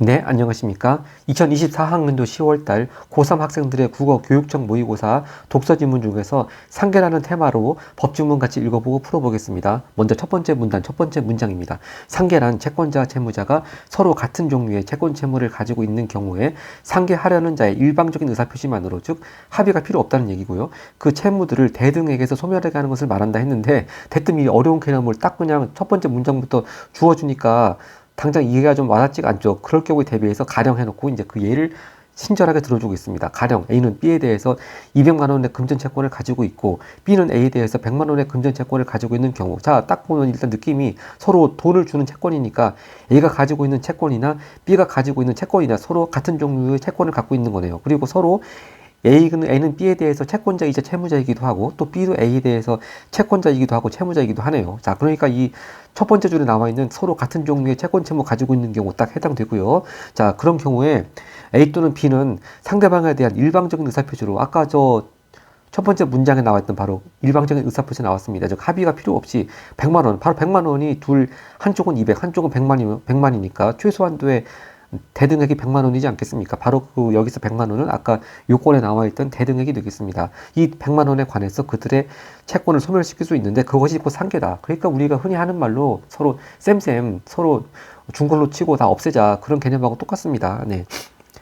네, 안녕하십니까. 2024학년도 10월달 고3 학생들의 국어 교육청 모의고사 독서 지문 중에서 상계라는 테마로 법주문 같이 읽어보고 풀어보겠습니다. 먼저 첫 번째 문단, 첫 번째 문장입니다. 상계란 채권자, 채무자가 서로 같은 종류의 채권 채무를 가지고 있는 경우에 상계하려는 자의 일방적인 의사표시만으로 즉 합의가 필요 없다는 얘기고요. 그 채무들을 대등에게서 소멸하게 하는 것을 말한다 했는데 대뜸 이 어려운 개념을 딱 그냥 첫 번째 문장부터 주어주니까 당장 이해가 좀 와닿지가 않죠. 그럴 경우에 대비해서 가령 해놓고 이제 그 예를 친절하게 들어주고 있습니다. 가령 A는 B에 대해서 200만 원의 금전 채권을 가지고 있고 B는 A에 대해서 100만 원의 금전 채권을 가지고 있는 경우 자 딱 보면 일단 느낌이 서로 돈을 주는 채권이니까 A가 가지고 있는 채권이나 B가 가지고 있는 채권이나 서로 같은 종류의 채권을 갖고 있는 거네요. 그리고 서로 A는, A는 B에 대해서 채권자이자 채무자이기도 하고 또 B도 A에 대해서 채권자이기도 하고 채무자이기도 하네요. 자, 그러니까 이 첫 번째 줄에 나와 있는 서로 같은 종류의 채권 채무 가지고 있는 경우 딱 해당되고요. 자, 그런 경우에 A 또는 B는 상대방에 대한 일방적인 의사표시로 아까 저 첫 번째 문장에 나왔던 바로 일방적인 의사표시 나왔습니다. 즉 합의가 필요 없이 100만 원, 바로 100만 원이 둘 한쪽은 200, 한쪽은 100만이면 100만이니까 최소한도의 대등액이 100만 원이지 않겠습니까? 바로 그 여기서 100만 원은 아까 요건에 나와 있던 대등액이 되겠습니다. 이 100만 원에 관해서 그들의 채권을 소멸시킬 수 있는데 그것이 곧 상계다. 그러니까 우리가 흔히 하는 말로 서로 쌤쌤 서로 중걸로 치고 다 없애자 그런 개념하고 똑같습니다. 네.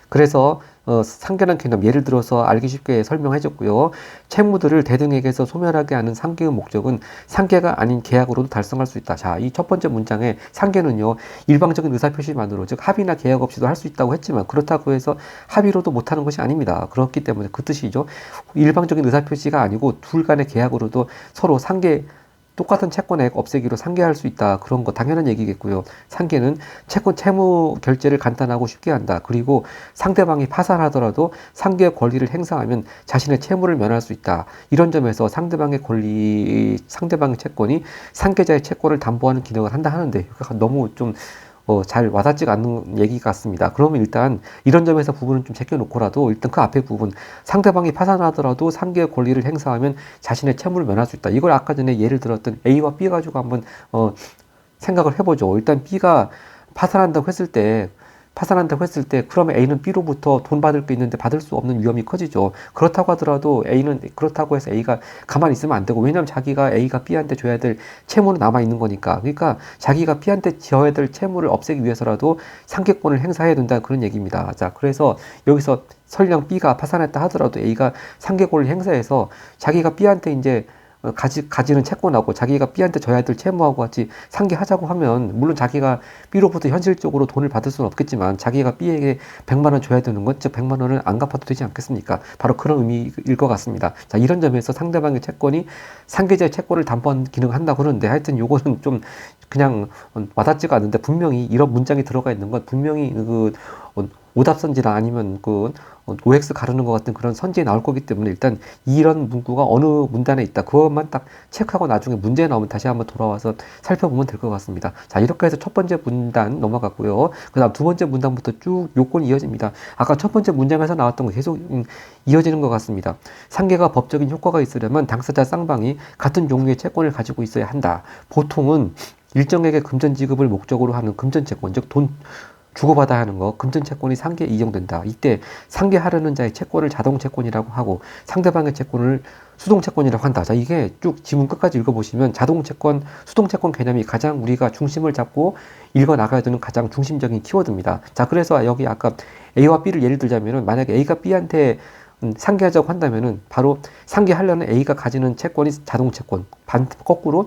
그래서 어, 상계란 개념 예를 들어서 알기 쉽게 설명해 줬고요. 채무들을 대등에게서 소멸하게 하는 상계의 목적은 상계가 아닌 계약으로도 달성할 수 있다. 자, 이 첫 번째 문장에 상계는요. 일방적인 의사표시만으로 즉 합의나 계약 없이도 할 수 있다고 했지만 그렇다고 해서 합의로도 못하는 것이 아닙니다. 그렇기 때문에 그 뜻이죠. 일방적인 의사표시가 아니고 둘 간의 계약으로도 서로 상계 똑같은 채권액 없애기로 상계할 수 있다. 그런 거 당연한 얘기겠고요. 상계는 채권 채무 결제를 간단하고 쉽게 한다. 그리고 상대방이 파산하더라도 상계 권리를 행사하면 자신의 채무를 면할 수 있다. 이런 점에서 상대방의 권리, 상대방의 채권이 상계자의 채권을 담보하는 기능을 한다 하는데 너무 좀 어, 잘 와닿지가 않는 얘기 같습니다. 그러면 일단 이런 점에서 부분은 좀 제껴놓고라도 일단 그 앞에 부분 상대방이 파산하더라도 상계의 권리를 행사하면 자신의 채무를 면할 수 있다. 이걸 아까 전에 예를 들었던 A와 B 가지고 한번 어, 생각을 해보죠. 일단 B가 파산한다고 했을 때 파산한다고 했을 때 그러면 A는 B로부터 돈 받을 게 있는데 받을 수 없는 위험이 커지죠. 그렇다고 하더라도 A는 그렇다고 해서 A가 가만히 있으면 안 되고 왜냐하면 자기가 A가 B한테 줘야 될 채무는 남아 있는 거니까. 그러니까 자기가 B한테 지어야 될 채무를 없애기 위해서라도 상계권을 행사해야 된다 그런 얘기입니다. 자, 그래서 여기서 설령 B가 파산했다 하더라도 A가 상계권을 행사해서 자기가 B한테 이제 어, 가지, 가지는 채권하고 자기가 B한테 져야 될 채무하고 같이 상계하자고 하면 물론 자기가 B로부터 현실적으로 돈을 받을 수는 없겠지만 자기가 B에게 100만 원 줘야 되는 건 즉 100만 원을 안 갚아도 되지 않겠습니까? 바로 그런 의미일 것 같습니다. 자, 이런 점에서 상대방의 채권이 상계자의 채권을 담보하는 기능을 한다고 하는데 하여튼 요거는 좀 그냥 와닿지가 않는데 분명히 이런 문장이 들어가 있는 건 분명히 그 오답 선지나 아니면 그 OX 가르는 것 같은 그런 선지에 나올 거기 때문에 일단 이런 문구가 어느 문단에 있다 그것만 딱 체크하고 나중에 문제 나오면 다시 한번 돌아와서 살펴보면 될 것 같습니다. 자 이렇게 해서 첫 번째 문단 넘어갔고요. 그 다음 두 번째 문단부터 쭉 요건이 이어집니다. 아까 첫 번째 문장에서 나왔던 거 계속 음, 이어지는 것 같습니다. 상계가 법적인 효과가 있으려면 당사자 쌍방이 같은 종류의 채권을 가지고 있어야 한다. 보통은 일정에게 금전 지급을 목적으로 하는 금전 채권, 즉 돈, 주고받아야 하는 거 금전 채권이 상계에 이용된다. 이때 상계하려는 자의 채권을 자동 채권이라고 하고 상대방의 채권을 수동 채권이라고 한다. 자, 이게 쭉 지문 끝까지 읽어보시면 자동 채권, 수동 채권 개념이 가장 우리가 중심을 잡고 읽어 나가야 되는 가장 중심적인 키워드입니다. 자, 그래서 여기 아까 A와 B를 예를 들자면은 만약에 A가 B한테 음, 상계하자고 한다면은 바로 상계하려는 A가 가지는 채권이 자동 채권, 반 거꾸로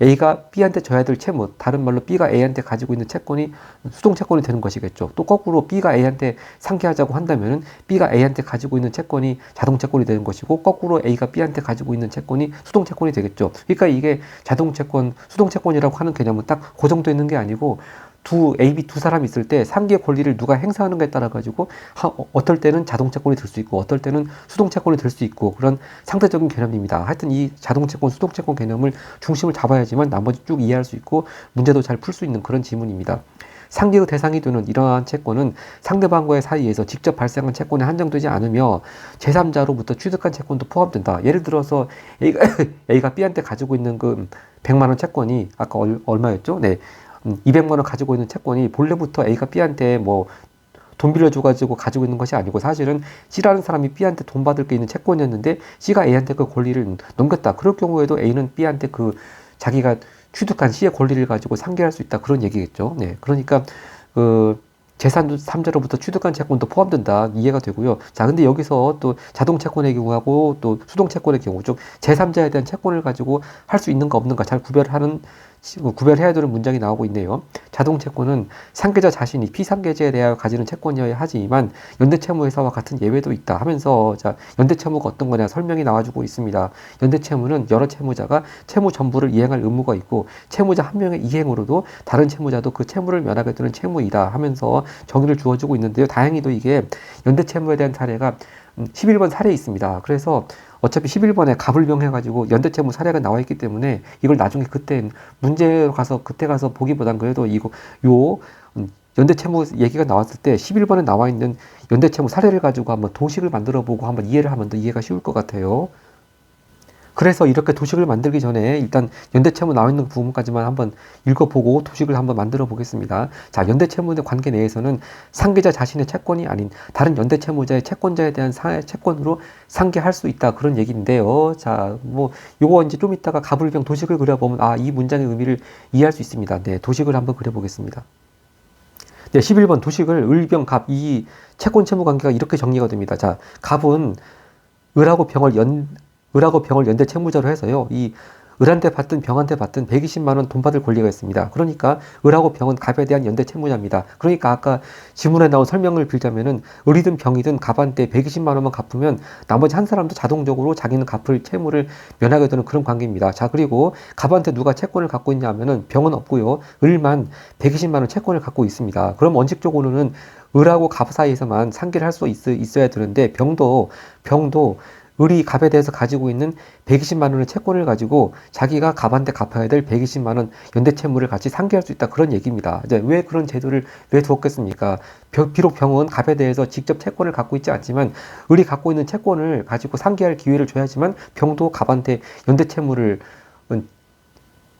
A가 B한테 줘야 될 채무, 다른 말로 B가 A한테 가지고 있는 채권이 수동 채권이 되는 것이겠죠. 또 거꾸로 B가 A한테 상계하자고 한다면은 B가 A한테 가지고 있는 채권이 자동 채권이 되는 것이고 거꾸로 A가 B한테 가지고 있는 채권이 수동 채권이 되겠죠. 그러니까 이게 자동 채권, 수동 채권이라고 하는 개념은 딱 고정되어 있는 게 아니고 두 A, B 두 사람이 있을 때 상계 권리를 누가 행사하는가에 따라 가지고 하, 어떨 때는 자동채권이 될수 있고 어떨 때는 수동채권이 될수 있고 그런 상대적인 개념입니다. 하여튼 이 자동채권, 수동채권 개념을 중심을 잡아야지만 나머지 쭉 이해할 수 있고 문제도 잘 풀 수 있는 그런 지문입니다. 상계의 대상이 되는 이러한 채권은 상대방과의 사이에서 직접 발생한 채권에 한정되지 않으며 제3자로부터 취득한 채권도 포함된다. 예를 들어서 A가, A가 B한테 가지고 있는 그 100만 원 채권이 아까 얼, 얼마였죠? 네. 200만 원 가지고 있는 채권이 본래부터 A가 B한테 뭐 돈 빌려줘가지고 가지고 있는 것이 아니고 사실은 C라는 사람이 B한테 돈 받을 게 있는 채권이었는데 C가 A한테 그 권리를 넘겼다. 그럴 경우에도 A는 B한테 그 자기가 취득한 C의 권리를 가지고 상계할 수 있다. 그런 얘기겠죠. 네. 그러니까 그 재산 삼자로부터 취득한 채권도 포함된다 이해가 되고요. 자, 근데 여기서 또 자동 채권의 경우하고 또 수동 채권의 경우 즉 제3자에 대한 채권을 가지고 할 수 있는가 없는가 잘 구별하는 구별해야 되는 문장이 나오고 있네요. 자동 채권은 상계자 자신이 피상계자에 대하여 가지는 채권이어야 하지만 연대 채무회사와 같은 예외도 있다 하면서 자 연대 채무가 어떤 거냐 설명이 나와주고 있습니다. 연대 채무는 여러 채무자가 채무 전부를 이행할 의무가 있고 채무자 한 명의 이행으로도 다른 채무자도 그 채무를 면하게 되는 채무이다 하면서 정의를 주어주고 있는데요. 다행히도 이게 연대 채무에 대한 사례가 11번 사례에 있습니다. 그래서 어차피 11번에 갑을병 해가지고 연대채무 사례가 나와 있기 때문에 이걸 나중에 그때 문제 가서 그때 가서 보기보단 그래도 이거 요 연대채무 얘기가 나왔을 때 11번에 나와 있는 연대채무 사례를 가지고 한번 도식을 만들어 보고 한번 이해를 하면 더 이해가 쉬울 것 같아요. 그래서 이렇게 도식을 만들기 전에 일단 연대채무 나와 있는 부분까지만 한번 읽어보고 도식을 한번 만들어 보겠습니다. 자, 연대채무의 관계 내에서는 상계자 자신의 채권이 아닌 다른 연대채무자의 채권자에 대한 사, 채권으로 상계할 수 있다 그런 얘기인데요. 자, 뭐 요거 이제 좀 이따가 가불병 도식을 그려보면 아, 이 문장의 의미를 이해할 수 있습니다. 네, 도식을 한번 그려보겠습니다. 네, 11번 도식을 을병 갑 이 채권 채무 관계가 이렇게 정리가 됩니다. 자, 갑은 을하고 병을 연 을하고 병을 연대 채무자로 해서요. 이 을한테 받든 병한테 받든 120만 원 돈 받을 권리가 있습니다. 그러니까 을하고 병은 갑에 대한 연대 채무자입니다. 그러니까 아까 지문에 나온 설명을 빌자면은 을이든 병이든 갑한테 120만 원만 갚으면 나머지 한 사람도 자동적으로 자기는 갚을 채무를 면하게 되는 그런 관계입니다. 자 그리고 갑한테 누가 채권을 갖고 있냐면은 병은 없고요. 을만 120만 원 채권을 갖고 있습니다. 그럼 원칙적으로는 을하고 갑 사이에서만 상계를 할 수 있어야 되는데 병도 병도 을이 갑에 대해서 가지고 있는 120만 원의 채권을 가지고 자기가 갑한테 갚아야 될 120만 원 연대 채무를 같이 상계할 수 있다 그런 얘기입니다. 이제 왜 그런 제도를 왜 두었겠습니까? 비록 병은 갑에 대해서 직접 채권을 갖고 있지 않지만 을이 갖고 있는 채권을 가지고 상계할 기회를 줘야지만 병도 갑한테 연대 채무를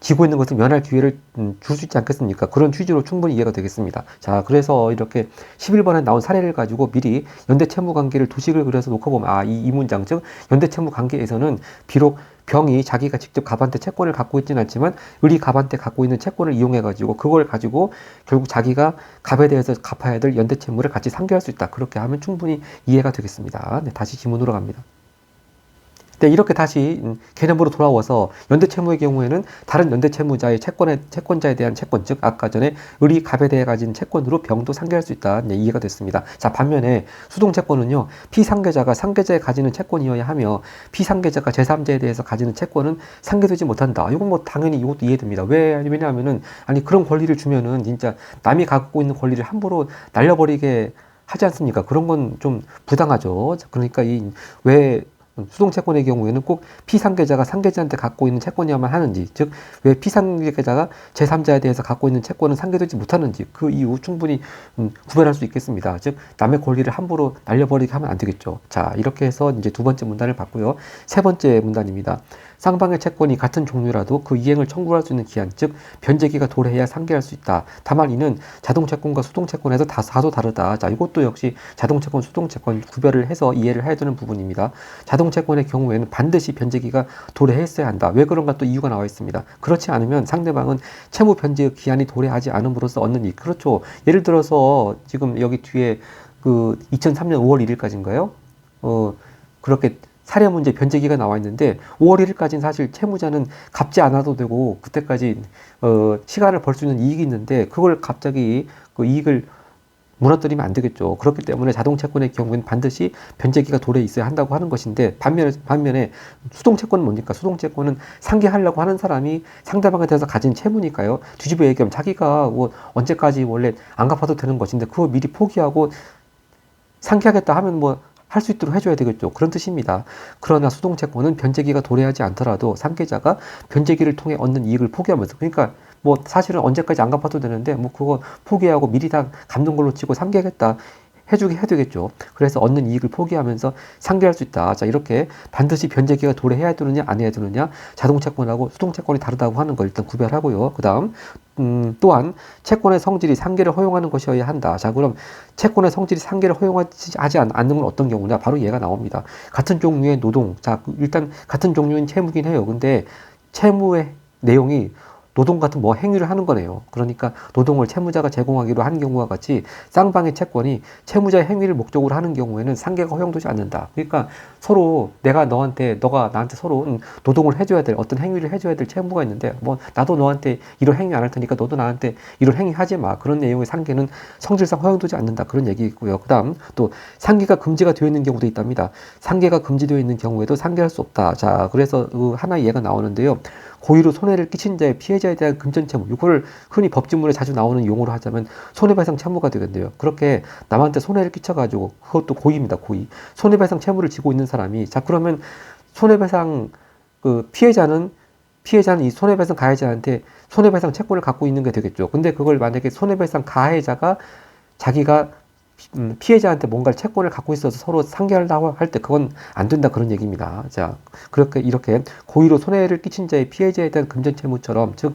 지고 있는 것을 면할 기회를 음, 줄수 있지 않겠습니까? 그런 취지로 충분히 이해가 되겠습니다. 자, 그래서 이렇게 11번에 나온 사례를 가지고 미리 연대 채무 관계를 도식을 그려서 놓고 보면 아, 이, 이 문장 즉 연대 채무 관계에서는 비록 병이 자기가 직접 갑한테 채권을 갖고 있지는 않지만 을이 갑한테 갖고 있는 채권을 이용해 가지고 그걸 가지고 결국 자기가 갑에 대해서 갚아야 될 연대 채무를 같이 상계할 수 있다. 그렇게 하면 충분히 이해가 되겠습니다. 네, 다시 지문으로 갑니다. 네, 이렇게 다시 음, 개념으로 돌아와서 연대 채무의 경우에는 다른 연대 채무자의 채권에, 채권자에 대한 채권, 즉 아까 전에 을이 갑에 대해 가진 채권으로 병도 상계할 수 있다. 네, 이해가 됐습니다. 자, 반면에 수동 채권은요. 피상계자가 상계자에 가지는 채권이어야 하며 피상계자가 제3자에 대해서 가지는 채권은 상계되지 못한다. 이건 뭐 당연히 이것도 이해됩니다. 왜? 왜냐하면은 아니 그런 권리를 주면은 진짜 남이 갖고 있는 권리를 함부로 날려버리게 하지 않습니까? 그런 건 좀 부당하죠. 그러니까 이 왜 수동 채권의 경우에는 꼭 피상계자가 상계자한테 갖고 있는 채권이야만 하는지, 즉, 왜 피상계자가 제3자에 대해서 갖고 있는 채권은 상계되지 못하는지, 그 이유 충분히 음, 구별할 수 있겠습니다. 즉, 남의 권리를 함부로 날려버리게 하면 안 되겠죠. 자, 이렇게 해서 이제 두 번째 문단을 봤고요. 세 번째 문단입니다. 쌍방의 채권이 같은 종류라도 그 이행을 청구할 수 있는 기한, 즉 변제기가 도래해야 상계할 수 있다. 다만 이는 자동 채권과 수동 채권에서 다 사도 다르다. 자, 이것도 역시 자동 채권, 수동 채권 구별을 해서 이해를 해야 되는 부분입니다. 자동 채권의 경우에는 반드시 변제기가 도래했어야 한다. 왜 그런가 또 이유가 나와 있습니다. 그렇지 않으면 상대방은 채무 변제 기한이 도래하지 않음으로써 얻는 이익. 그렇죠. 예를 들어서 지금 여기 뒤에 그 2003년 5월 1일까지인가요? 어, 그렇게 사례 문제 변제기가 나와 있는데 5월 1일까지는 사실 채무자는 갚지 않아도 되고 그때까지 어, 시간을 벌 수 있는 이익이 있는데 그걸 갑자기 그 이익을 무너뜨리면 안 되겠죠. 그렇기 때문에 자동 채권의 경우에는 반드시 변제기가 도래 있어야 한다고 하는 것인데 반면에 반면에 수동 채권은 뭡니까? 수동 채권은 상계하려고 하는 사람이 상대방에 대해서 가진 채무니까요. 뒤집어 얘기하면 자기가 뭐 언제까지 원래 안 갚아도 되는 것인데 그거 미리 포기하고 상계하겠다 하면 뭐 할 수 있도록 해줘야 되겠죠. 그런 뜻입니다. 그러나 수동채권은 변제기가 도래하지 않더라도 상계자가 변제기를 통해 얻는 이익을 포기하면서 그러니까 뭐 사실은 언제까지 안 갚아도 되는데 뭐 그거 포기하고 미리 다 갚는 걸로 치고 상계하겠다 해주게 해야 되겠죠. 그래서 얻는 이익을 포기하면서 상계할 수 있다. 자, 이렇게 반드시 변제기가 도래해야 되느냐, 안 해야 되느냐, 자동채권하고 수동채권이 다르다고 하는 걸 일단 구별하고요. 그 다음, 음, 또한 채권의 성질이 상계를 허용하는 것이어야 한다. 자, 그럼 채권의 성질이 상계를 허용하지 않- 않는 건 어떤 경우냐? 바로 얘가 나옵니다. 같은 종류의 노동. 자, 그 일단 같은 종류인 채무긴 해요. 근데 채무의 내용이 노동 같은 뭐 행위를 하는 거네요. 그러니까 노동을 채무자가 제공하기로 하는 경우와 같이 쌍방의 채권이 채무자의 행위를 목적으로 하는 경우에는 상계가 허용되지 않는다. 그러니까 서로 내가 너한테 너가 나한테 서로 음, 노동을 해줘야 될 어떤 행위를 해줘야 될 채무가 있는데 뭐 나도 너한테 이런 행위 안 할 테니까 너도 나한테 이런 행위 하지 마. 그런 내용의 상계는 성질상 허용되지 않는다. 그런 얘기 있고요. 그다음 또 상계가 금지가 되어 있는 경우도 있답니다. 상계가 금지되어 있는 경우에도 상계할 수 없다. 자, 그래서 그 하나 의 예가 나오는데요. 고의로 손해를 끼친 자의 피해자에 대한 금전 채무 이거를 흔히 법진문에 자주 나오는 용어로 하자면 손해배상 채무가 되겠네요. 그렇게 남한테 손해를 끼쳐가지고 그것도 고의입니다. 고의 손해배상 채무를 지고 있는 사람이 자 그러면 손해배상 그 피해자는 피해자는 이 손해배상 가해자한테 손해배상 채권을 갖고 있는 게 되겠죠. 근데 그걸 만약에 손해배상 가해자가 자기가 음, 피해자한테 뭔가 채권을 갖고 있어서 서로 상계하려고 할 때 그건 안 된다 그런 얘기입니다. 자, 그렇게 이렇게 고의로 손해를 끼친 자의 피해자에 대한 금전 채무처럼 즉 음,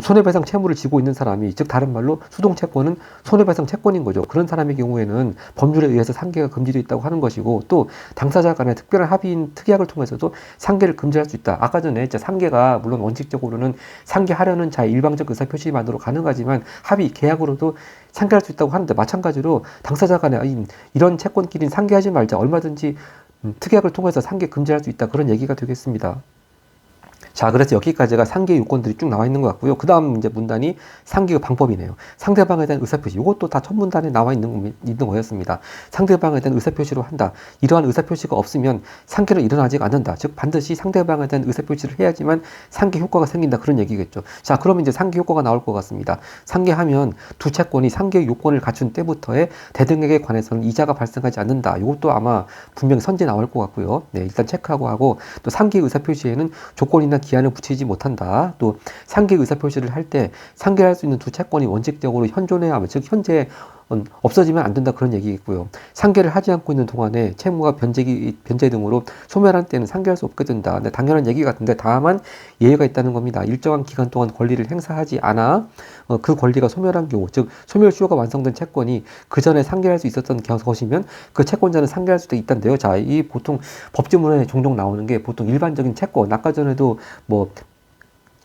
손해배상 채무를 지고 있는 사람이 즉 다른 말로 수동 채권은 손해배상 채권인 거죠. 그런 사람의 경우에는 법률에 의해서 상계가 금지되어 있다고 하는 것이고 또 당사자 간의 특별한 합의인 특약을 통해서도 상계를 금지할 수 있다. 아까 전에 진짜 상계가 물론 원칙적으로는 상계하려는 자의 일방적 의사 표시만으로 가능하지만 합의 계약으로도 상계할 수 있다고 하는데 마찬가지로 당사자 이- 이런 채권끼리는 상계하지 말자 얼마든지 음, 특약을 통해서 상계 금지할 수 있다 그런 얘기가 되겠습니다. 자, 그래서 여기까지가 상계 요건들이 쭉 나와 있는 것 같고요. 그 다음 이제 문단이 상계 방법이네요. 상대방에 대한 의사표시. 이것도 다 첫 문단에 나와 있는, 있는 거였습니다. 상대방에 대한 의사표시로 한다. 이러한 의사표시가 없으면 상계는 일어나지 않는다. 즉, 반드시 상대방에 대한 의사표시를 해야지만 상계 효과가 생긴다. 그런 얘기겠죠. 자, 그러면 이제 상계 효과가 나올 것 같습니다. 상계하면 두 채권이 상계 요건을 갖춘 때부터의 대등액에 관해서는 이자가 발생하지 않는다. 이것도 아마 분명히 선제 나올 것 같고요. 네, 일단 체크하고 하고 또 상계 의사표시에는 조건이나 기한을 붙이지 못한다. 또 상계 의사표시를 할 때 상계할 수 있는 두 채권이 원칙적으로 현존해야 즉 현재 음, 없어지면 안 된다 그런 얘기겠고요. 상계를 하지 않고 있는 동안에 채무가 변제기 변제 등으로 소멸한 때는 상계할 수 없게 된다. 네, 당연한 얘기 같은데 다만 예외가 있다는 겁니다. 일정한 기간 동안 권리를 행사하지 않아 어, 그 권리가 소멸한 경우, 즉 소멸 수요가 완성된 채권이 그 전에 상계할 수 있었던 겨- 것이면 그 채권자는 상계할 수도 있단데요. 자, 이 보통 법제문에 종종 나오는 게 보통 일반적인 채권, 아까 전에도 뭐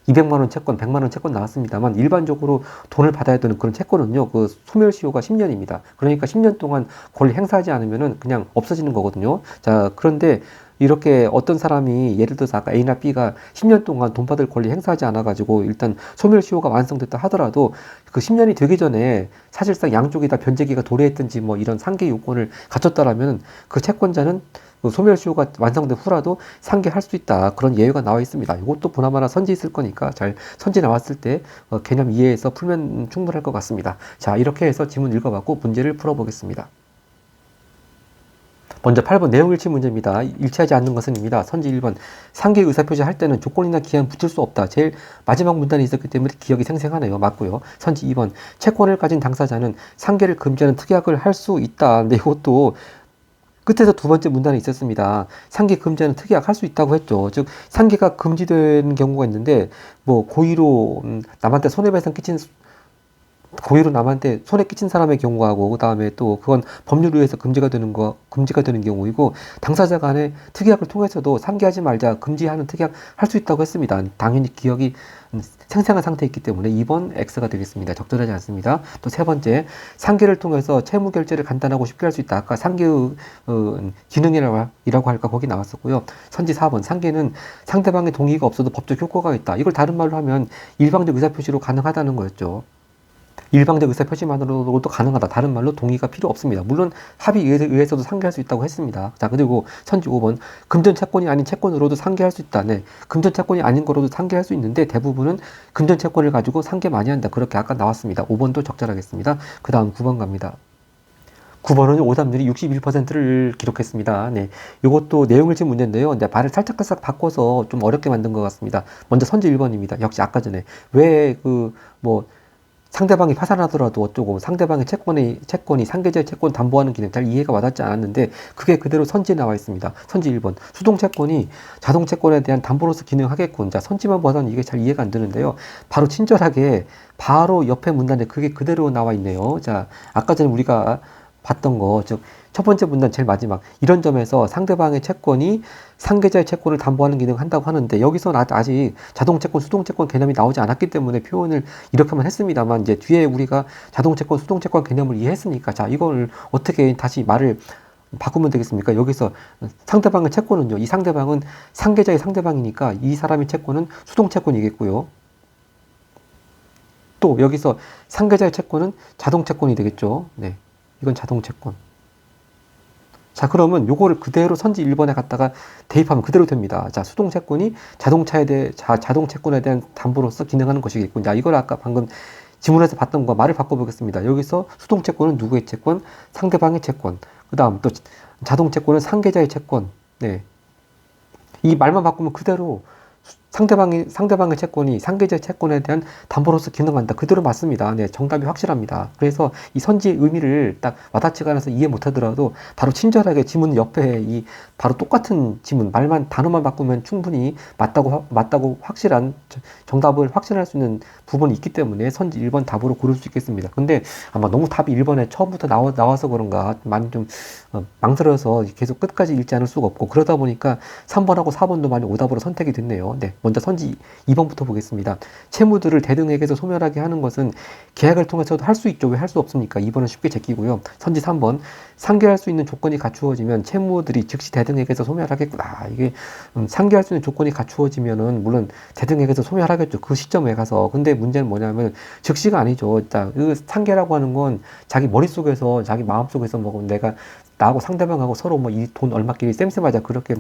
200만 원 채권, 100만 원 채권 나왔습니다만 일반적으로 돈을 받아야 되는 그런 채권은요. 그 소멸 시효가 10년입니다. 그러니까 10년 동안 권리 행사하지 않으면은 그냥 없어지는 거거든요. 자, 그런데 이렇게 어떤 사람이 예를 들어서 아까 A나 B가 10년 동안 돈 받을 권리 행사하지 않아 가지고 일단 소멸 시효가 완성됐다 하더라도 그 10년이 되기 전에 사실상 양쪽이 다 변제기가 도래했든지 뭐 이런 상계 요건을 갖췄다라면 그 채권자는 그 소멸 시효가 완성된 후라도 상계할 수 있다 그런 예외가 나와 있습니다. 이것도 보나마나 선지 있을 거니까 잘 선지 나왔을 때 어, 개념 이해해서 풀면 충분할 것 같습니다. 자 이렇게 해서 지문 읽어봤고 문제를 풀어보겠습니다. 먼저 8번 내용 일치 문제입니다. 일치하지 않는 것은입니다. 선지 1번 상계 의사표시 할 때는 조건이나 기한 붙일 수 없다. 제일 마지막 문단이 있었기 때문에 기억이 생생하네요. 맞고요. 선지 2번 채권을 가진 당사자는 상계를 금지하는 특약을 할 수 있다. 근데 이것도 끝에서 두 번째 문단이 있었습니다. 상계 금지하는 특약 할 수 있다고 했죠. 즉 상계가 금지되는 경우가 있는데 뭐 고의로 음, 남한테 손해배상 끼친 고의로 남한테 손해 끼친 사람의 경우하고 그다음에 또 그건 법률에 의해서 금지가 되는 거 금지가 되는 경우이고 당사자 간의 특약을 통해서도 상계하지 말자 금지하는 특약 할 수 있다고 했습니다. 당연히 기억이 음, 생생한 상태에 있기 때문에 2번 X가 되겠습니다. 적절하지 않습니다. 또 세 번째 상계를 통해서 채무 결제를 간단하고 쉽게 할 수 있다. 아까 상계의 어, 기능이라고 이라고 할까 거기 나왔었고요. 선지 4번 상계는 상대방의 동의가 없어도 법적 효과가 있다. 이걸 다른 말로 하면 일방적 의사표시로 가능하다는 거였죠. 일방적 의사 표시만으로도 가능하다. 다른 말로 동의가 필요 없습니다. 물론 합의에 의해서도 상계할 수 있다고 했습니다. 자, 그리고 선지 5번 금전 채권이 아닌 채권으로도 상계할 수 있다. 네. 금전 채권이 아닌 거로도 상계할 수 있는데 대부분은 금전 채권을 가지고 상계 많이 한다. 그렇게 아까 나왔습니다. 5번도 적절하겠습니다. 그 다음 9번 갑니다. 9번은 오답률이 61%를 기록했습니다. 네. 이것도 내용일치 문제인데요. 네, 발을 살짝살짝 바꿔서 좀 어렵게 만든 것 같습니다. 먼저 선지 1번입니다. 역시 아까 전에 왜 그 뭐 상대방이 파산하더라도 어쩌고 상대방의 채권이 채권이 상계자의 채권 담보하는 기능 잘 이해가 와닿지 않았는데 그게 그대로 선지에 나와 있습니다. 선지 1번 수동 채권이 자동 채권에 대한 담보로서 기능하겠군. 자 선지만 봐서는 이게 잘 이해가 안 되는데요. 바로 친절하게 바로 옆에 문단에 그게 그대로 나와 있네요. 자 아까 전에 우리가 봤던 거, 즉, 첫 번째 문단 제일 마지막. 이런 점에서 상대방의 채권이 상계자의 채권을 담보하는 기능을 한다고 하는데, 여기서는 아- 아직 자동 채권, 수동 채권 개념이 나오지 않았기 때문에 표현을 이렇게만 했습니다만, 이제 뒤에 우리가 자동 채권, 수동 채권 개념을 이해했으니까, 자, 이걸 어떻게 다시 말을 바꾸면 되겠습니까? 여기서 상대방의 채권은요, 이 상대방은 상계자의 상대방이니까 이 사람의 채권은 수동 채권이겠고요. 또 여기서 상계자의 채권은 자동 채권이 되겠죠. 네. 이건 자동 채권. 자, 그러면 요거를 그대로 선지 1번에 갖다가 대입하면 그대로 됩니다. 자, 수동 채권이 자동차에 대해, 자, 자동 채권에 대한 담보로서 기능하는 것이겠군. 자, 이걸 아까 방금 지문에서 봤던 거 말을 바꿔보겠습니다. 여기서 수동 채권은 누구의 채권? 상대방의 채권. 그 다음 또 자동 채권은 상계자의 채권. 네. 이 말만 바꾸면 그대로 상대방이 상대방의 채권이 상계자의 채권에 대한 담보로서 기능한다. 그대로 맞습니다. 네, 정답이 확실합니다. 그래서 이 선지의 의미를 딱 와닿지가 않아서 이해 못하더라도 바로 친절하게 지문 옆에 이 바로 똑같은 지문 말만 단어만 바꾸면 충분히 맞다고 확- 맞다고 확실한 저- 정답을 확신할 수 있는 부분이 있기 때문에 선지 1번 답으로 고를 수 있겠습니다. 근데 아마 너무 답이 1번에 처음부터 나와, 나와서 그런가 많이 좀 어, 망설여서 계속 끝까지 읽지 않을 수가 없고 그러다 보니까 3번하고 4번도 많이 오답으로 선택이 됐네요. 네, 먼저 선지 2번부터 보겠습니다. 채무들을 대등에게서 소멸하게 하는 것은 계약을 통해서도 할 수 있죠. 왜 할 수 없습니까? 2번은 쉽게 제끼고요. 선지 3번 상계할 수 있는 조건이 갖추어지면 채무들이 즉시 대등에게서 소멸하겠구나. 아, 이게 음, 상계할 수 있는 조건이 갖추어지면은 물론 대등에게서 소멸하겠죠. 그 시점에 가서. 근데 문제는 뭐냐면 즉시가 아니죠. 자, 그 상계라고 하는 건 자기 머릿속에서 자기 마음속에서 뭐 내가 나하고 상대방하고 서로 뭐 이 돈 얼마끼리 쌤쌤하자 그렇게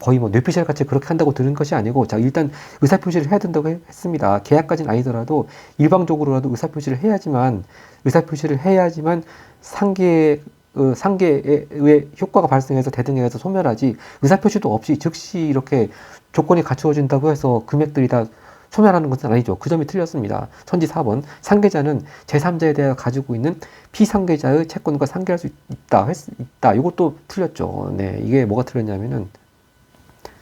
거의 뭐 뇌피셜 같이 그렇게 한다고 들은 것이 아니고 자 일단 의사 표시를 해야 된다고 해- 했습니다. 계약까지는 아니더라도 일방적으로라도 의사 표시를 해야지만 의사 표시를 해야지만 상계 어, 상계의 효과가 발생해서 대등해서 소멸하지 의사 표시도 없이 즉시 이렇게 조건이 갖추어진다고 해서 금액들이 다 소멸하는 것은 아니죠. 그 점이 틀렸습니다. 선지 4번 상계자는 제3자에 대해 가지고 있는 피상계자의 채권과 상계할 수 있다. 했, 있다. 이것도 틀렸죠. 네, 이게 뭐가 틀렸냐면은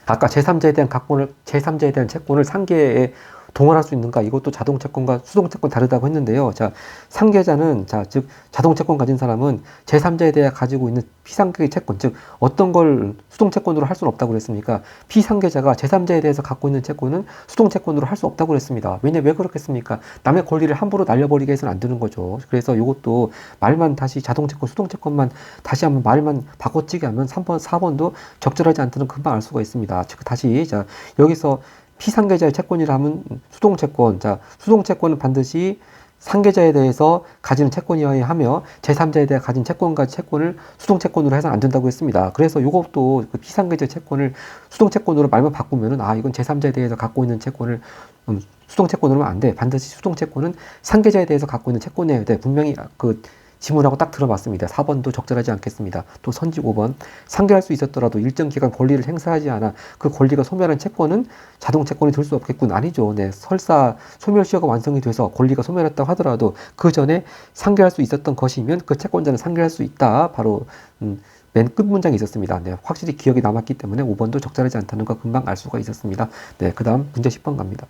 아까 제3자에 대한 각본을 제3자에 대한 채권을 상계에 동원할 수 있는가 이것도 자동 채권과 수동 채권 다르다고 했는데요. 자, 상계자는 자, 즉 자동 채권 가진 사람은 제3자에 대해 가지고 있는 피상계 채권, 즉 어떤 걸 수동 채권으로 할 수는 없다고 그랬습니까? 피상계자가 제3자에 대해서 갖고 있는 채권은 수동 채권으로 할 수 없다고 그랬습니다. 왜냐 왜 그렇겠습니까? 남의 권리를 함부로 날려버리게 해서는 안 되는 거죠. 그래서 이것도 말만 다시 자동 채권, 수동 채권만 다시 한번 말만 바꿔치기 하면 3번, 4번도 적절하지 않다는 금방 알 수가 있습니다. 즉 다시 자 여기서 피상계자의 채권이라면 수동 채권. 자, 수동 채권은 반드시 상계자에 대해서 가지는 채권이어야 하며 제3자에 대해 가진 채권과 채권을 수동 채권으로 해서는 안 된다고 했습니다. 그래서 이것도 그 피상계자 채권을 수동 채권으로 말만 바꾸면은 아 이건 제3자에 대해서 갖고 있는 채권을 음, 수동 채권으로 하면 안 돼. 반드시 수동 채권은 상계자에 대해서 갖고 있는 채권이어야 돼. 분명히 그 지문하고 딱 들어봤습니다. 4번도 적절하지 않겠습니다. 또 선지 5번 상계할 수 있었더라도 일정 기간 권리를 행사하지 않아 그 권리가 소멸한 채권은 자동 채권이 될 수 없겠군 아니죠. 네, 설사 소멸 시효가 완성이 돼서 권리가 소멸했다고 하더라도 그 전에 상계할 수 있었던 것이면 그 채권자는 상계할 수 있다. 바로 음, 맨끝 문장이 있었습니다. 네, 확실히 기억이 남았기 때문에 5번도 적절하지 않다는 거 금방 알 수가 있었습니다. 네, 그 다음 문제 10번 갑니다.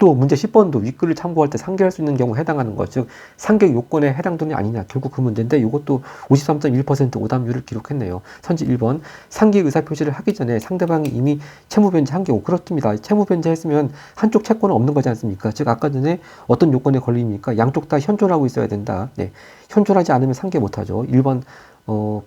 또 문제 10번도 윗글을 참고할 때 상계할 수 있는 경우 해당하는 것, 즉 상계 요건에 해당되느냐 아니냐 결국 그 문제인데 이것도 53.1% 오답률을 기록했네요. 선지 1번 상계 의사 표시를 하기 전에 상대방이 이미 채무 변제한 경우 그렇습니다. 채무 변제했으면 한쪽 채권은 없는 거지 않습니까? 즉 아까 전에 어떤 요건에 걸립니까? 양쪽 다 현존하고 있어야 된다. 네. 현존하지 않으면 상계 못하죠. 1번 어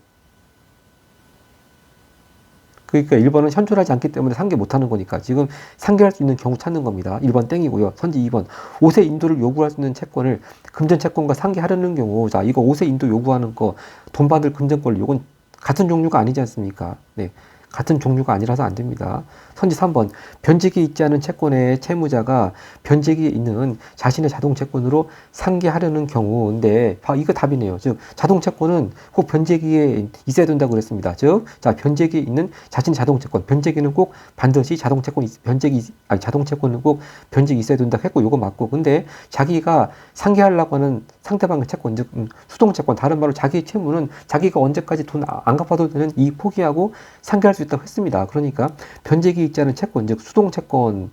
그러니까 1번은 현존하지 않기 때문에 상계 못하는 거니까 지금 상계할 수 있는 경우 찾는 겁니다. 1번 땡이고요. 선지 2번 5세 인도를 요구할 수 있는 채권을 금전 채권과 상계하려는 경우 자 이거 5세 인도 요구하는 거 돈 받을 금전 권리 요건 같은 종류가 아니지 않습니까? 네. 같은 종류가 아니라서 안 됩니다. 선지 3번 변직이 있지 않은 채권의 채무자가 변직이 있는 자신의 자동 채권으로 상기하려는 경우인데 봐 이거 답이네요. 즉 자동 채권은 꼭 변제기에 있어야 된다고 그랬습니다. 즉 자 변제기에 있는 자신 자동 채권 변제기는 꼭 반드시 자동 채권 변제기 아니 자동 채권은 꼭 변제기 있어야 된다 했고 요거 맞고 근데 자기가 상기하려고 하는 상대방의 채권 즉 음, 수동 채권 다른 말로 자기의 채무는 자기가 언제까지 돈 안 갚아도 되는 이익 포기하고 상기할 수 있다고 했습니다. 그러니까 변제기 있지 않은 채권 즉 수동 채권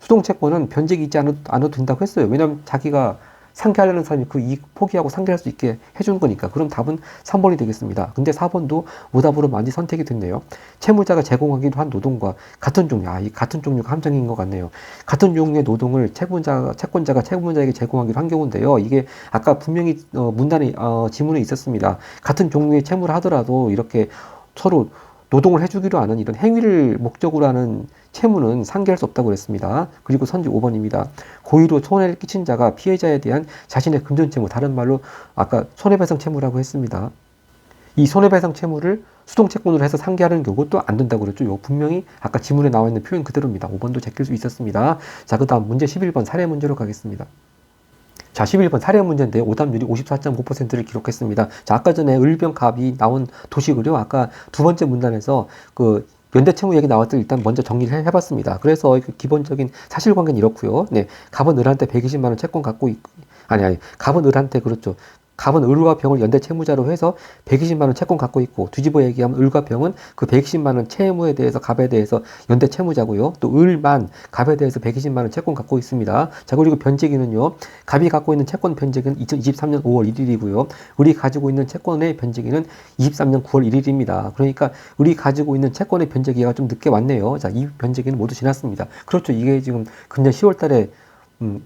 수동 채권은 변제기 있지 않아도, 않아도 된다고 했어요. 왜냐하면 자기가 상계하려는 사람이 그 이익 포기하고 상계할 수 있게 해주는 거니까. 그럼 답은 3번이 되겠습니다. 근데 4번도 오답으로 많이 선택이 됐네요. 채무자가 제공하기로 한 노동과 같은 종류, 아, 이 같은 종류가 함정인 것 같네요. 같은 종류의 노동을 채권자가, 채권자가 채무자에게 제공하기로 한 경우인데요. 이게 아까 분명히 어, 문단에, 어, 지문에 있었습니다. 같은 종류의 채무를 하더라도 이렇게 서로 노동을 해주기로 하는 이런 행위를 목적으로 하는 채무는 상계할 수 없다고 그랬습니다. 그리고 선지 5번입니다. 고의로 손해를 끼친 자가 피해자에 대한 자신의 금전 채무, 다른 말로 아까 손해배상 채무라고 했습니다. 이 손해배상 채무를 수동채권으로 해서 상계하는 경우 또 안 된다고 그랬죠. 요 분명히 아까 지문에 나와 있는 표현 그대로입니다. 5번도 제낄 수 있었습니다. 자, 그 다음 문제 11번 사례 문제로 가겠습니다. 자, 11번 사례 문제인데 오답률이 54.9%를 기록했습니다. 자, 아까 전에 을병 갑이 나온 도식을요. 아까 두 번째 문단에서 그 연대 채무 얘기 나왔을 때 일단 먼저 정리를 해봤습니다. 그래서 그 기본적인 사실관계는 이렇고요. 네, 갑은 을한테 120만 원 채권 갖고 있, 아니 아니 갑은 을한테 그렇죠. 갑은 을과 병을 연대 채무자로 해서 120만 원 채권 갖고 있고 뒤집어 얘기하면 을과 병은 그 120만 원 채무에 대해서 갑에 대해서 연대 채무자고요. 또 을만 갑에 대해서 120만 원 채권 갖고 있습니다. 자 그리고 변제기는요. 갑이 갖고 있는 채권 변제기는 2023년 5월 1일이고요. 을이 가지고 있는 채권의 변제기는 23년 9월 1일입니다. 그러니까 을이 가지고 있는 채권의 변제기가 좀 늦게 왔네요. 자 이 변제기는 모두 지났습니다. 그렇죠. 이게 지금 금년 10월 달에 음,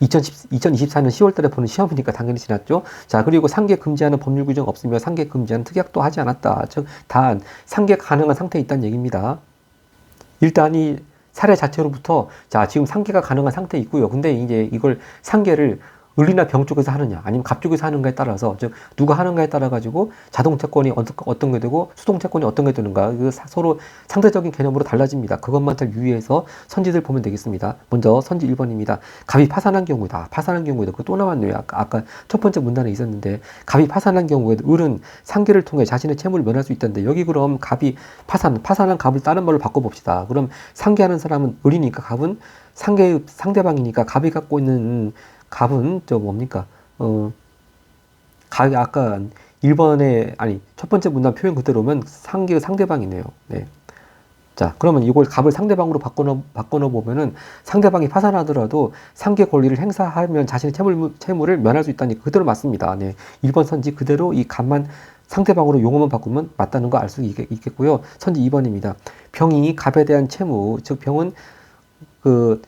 2010, 2024년 10월 달에 보는 시험이니까 당연히 지났죠. 자, 그리고 상계 금지하는 법률 규정 없으며 상계 금지하는 특약도 하지 않았다. 즉, 단, 상계 가능한 상태에 있다는 얘기입니다. 일단 이 사례 자체로부터 자, 지금 상계가 가능한 상태에 있고요. 근데 이제 이걸 상계를 을이나 병 쪽에서 하느냐 아니면 갑 쪽에서 하는가에 따라서 즉 누가 하는가에 따라 가지고 자동 채권이 어떤 게 되고 수동 채권이 어떤 게 되는가 그 서로 상대적인 개념으로 달라집니다. 그것만 잘 유의해서 선지들 보면 되겠습니다. 먼저 선지 1번입니다. 갑이 파산한 경우다. 파산한 경우에도 그또 나왔네요. 아까, 아까 첫 번째 문단에 있었는데 갑이 파산한 경우에도 을은 상계를 통해 자신의 채무를 면할 수 있다는데 여기 그럼 갑이 파산 파산한 갑을 다른 말로 바꿔 봅시다. 그럼 상계하는 사람은 을이니까 갑은 상계 상대방이니까 갑이 갖고 있는 갑은 저 뭡니까? 어, 갑이 아까 1번에 아니 첫 번째 문단 표현 그대로면 상계 상대방이네요. 네. 자, 그러면 이걸 갑을 상대방으로 바꿔놓, 바꿔놓 보면은 상대방이 파산하더라도 상계 권리를 행사하면 자신의 채무, 채무를 면할 수 있다니 그대로 맞습니다. 네. 1번 선지 그대로 이 갑만 상대방으로 용어만 바꾸면 맞다는 거 알 수 있겠고요. 선지 2번입니다. 병이 갑에 대한 채무, 즉 병은 그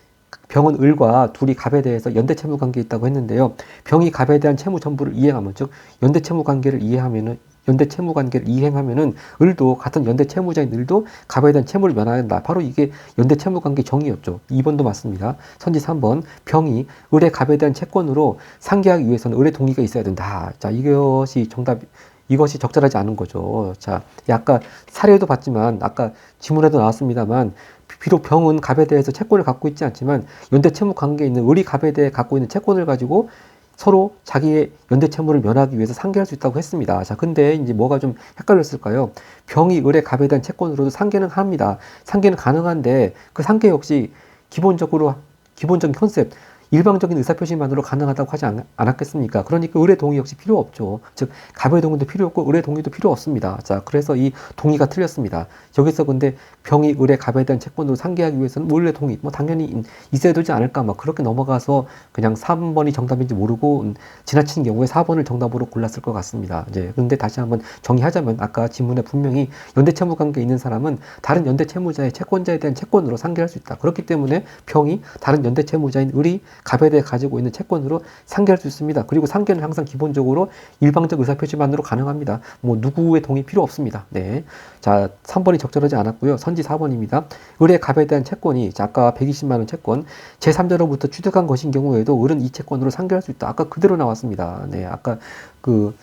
병은 을과 둘이 갑에 대해서 연대 채무 관계에 있다고 했는데요. 병이 갑에 대한 채무 전부를 이행하면 즉 연대 채무 관계를 이해하면은 연대 채무 관계를 이행하면은 을도 같은 연대 채무자인 을도 갑에 대한 채무를 면한다. 바로 이게 연대 채무 관계 정의였죠. 2번도 맞습니다. 선지 3번 병이 을의 갑에 대한 채권으로 상계하기 위해서는 을의 동의가 있어야 된다. 자, 이것이 정답 이것이 적절하지 않은 거죠. 자, 아까 사례도 봤지만 아까 지문에도 나왔습니다만 비록 병은 갑에 대해서 채권을 갖고 있지 않지만 연대 채무 관계에 있는 을이 갑에 대해 갖고 있는 채권을 가지고 서로 자기의 연대 채무를 면하기 위해서 상계할 수 있다고 했습니다. 자, 근데 이제 뭐가 좀 헷갈렸을까요? 병이 을의 갑에 대한 채권으로도 상계는 합니다. 상계는 가능한데 그 상계 역시 기본적으로 기본적인 컨셉 일방적인 의사표시만으로 가능하다고 하지 않, 않았겠습니까? 그러니까 의뢰 동의 역시 필요 없죠. 즉 갑의 동의도 필요 없고 의뢰 동의도 필요 없습니다. 자, 그래서 이 동의가 틀렸습니다. 여기서 근데 병이 의뢰 갑에 대한 채권으로 상계하기 위해서는 의뢰 동의 뭐 당연히 있어야 되지 않을까 막 그렇게 넘어가서 그냥 3번이 정답인지 모르고 음, 지나친 경우에 4번을 정답으로 골랐을 것 같습니다. 이제 근데 다시 한번 정의하자면 아까 지문에 분명히 연대 채무 관계에 있는 사람은 다른 연대 채무자의 채권자에 대한 채권으로 상계할 수 있다. 그렇기 때문에 병이 다른 연대 채무자인 을이 대해 가지고 있는 채권으로 상계할 수 있습니다. 그리고 상계는 항상 기본적으로 일방적 의사표시만으로 가능합니다. 뭐 누구의 동의 필요 없습니다. 네. 자, 3번이 적절하지 않았고요. 선지 4번입니다. 을의 갑에 대한 채권이 아까 120만 원 채권 제3자로부터 취득한 것인 경우에도 을은 이 채권으로 상계할 수 있다. 아까 그대로 나왔습니다. 네. 아까 그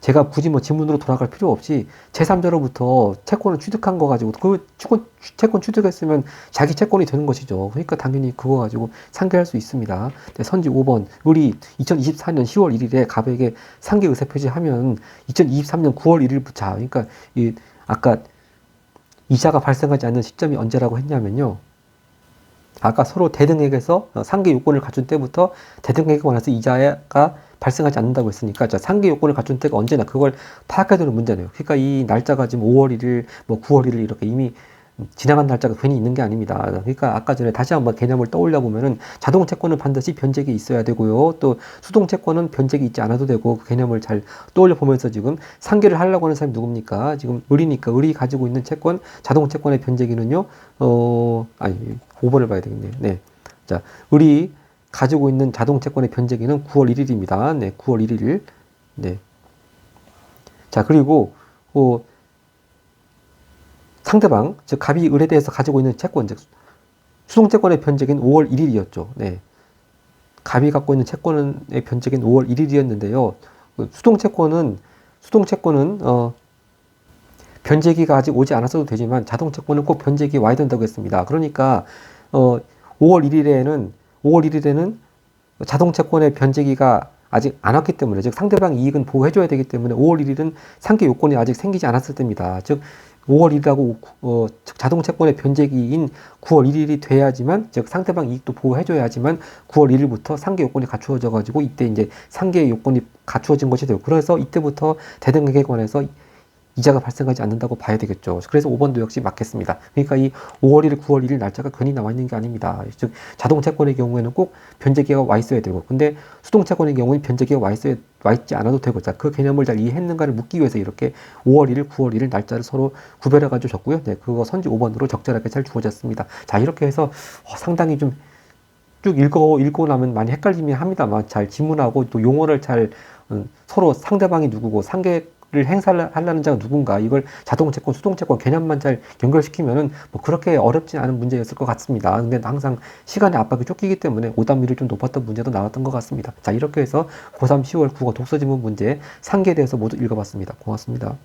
제가 굳이 뭐 지문으로 돌아갈 필요 없이 제3자로부터 채권을 취득한 거 가지고 그 채권, 채권 취득했으면 자기 채권이 되는 것이죠. 그러니까 당연히 그거 가지고 상계할 수 있습니다. 네, 선지 5번 우리 2024년 10월 1일에 갑에게 상계 의사 표시하면 2023년 9월 1일부터 자 그러니까 이 아까 이자가 발생하지 않는 시점이 언제라고 했냐면요. 아까 서로 대등액에서 어, 상계 요건을 갖춘 때부터 대등액에 관해서 이자가 발생하지 않는다고 했으니까 자 상계 요건을 갖춘 때가 언제나 그걸 파악해야 되는 문제네요. 그러니까 이 날짜가 지금 5월 1일, 뭐 9월 1일 이렇게 이미 지나간 날짜가 괜히 있는 게 아닙니다. 그러니까 아까 전에 다시 한번 개념을 떠올려 보면은 자동 채권은 반드시 변제기 있어야 되고요. 또 수동 채권은 변제기 있지 않아도 되고 그 개념을 잘 떠올려 보면서 지금 상계를 하려고 하는 사람이 누굽니까? 지금 을이니까 을이 가지고 있는 채권 자동 채권의 변제기는요. 어 아니 5번을 봐야 되겠네요. 네. 자, 을이 가지고 있는 자동 채권의 변제기는 9월 1일입니다. 네, 9월 1일. 네. 자, 그리고 어 상대방, 즉 갑이 을에 대해서 가지고 있는 채권, 즉 수동채권의 변제기는 5월 1일이었죠. 네. 갑이 갖고 있는 채권의 변제기는 5월 1일이었는데요. 그 수동채권은 수동채권은 어 변제기가 아직 오지 않았어도 되지만 자동채권은 꼭 변제기 와야 된다고 했습니다. 그러니까 어 5월 1일에는 5월 1일에는 자동채권의 변제기가 아직 안 왔기 때문에 즉 상대방 이익은 보호해줘야 되기 때문에 5월 1일은 상계 요건이 아직 생기지 않았을 때입니다. 즉 5월 1일하고 어, 즉 자동 채권의 변제기인 9월 1일이 돼야지만 즉 상대방 이익도 보호해줘야 하지만 9월 1일부터 상계 요건이 갖추어져 가지고 이때 이제 상계 요건이 갖추어진 것이 되고 그래서 이때부터 대등액에 관해서 이자가 발생하지 않는다고 봐야 되겠죠. 그래서 5번도 역시 맞겠습니다. 그러니까 이 5월 1일, 9월 1일 날짜가 괜히 나와 있는 게 아닙니다. 즉 자동 채권의 경우에는 꼭 변제기가 와 있어야 되고, 근데 수동 채권의 경우는 변제기가 와 있어야 와 있지 않아도 되고, 자 그 개념을 잘 이해했는가를 묻기 위해서 이렇게 5월 1일, 9월 1일 날짜를 서로 구별해 가지고 적고요. 네, 그거 선지 5번으로 적절하게 잘 주어졌습니다. 자 이렇게 해서 어, 상당히 좀쭉 읽고 읽고 나면 많이 헷갈리긴 합니다만 잘 지문하고 또 용어를 잘 음, 서로 상대방이 누구고 상계 를 행사를 하려는 자가 누군가 이걸 자동 채권, 수동 채권 개념만 잘 연결시키면은 뭐 그렇게 어렵지 않은 문제였을 것 같습니다. 근데 항상 시간의 압박이 쫓기기 때문에 오답률이 좀 높았던 문제도 나왔던 것 같습니다. 자 이렇게 해서 고3 10월 국어 독서 지문 문제 상계에 대해서 모두 읽어봤습니다. 고맙습니다.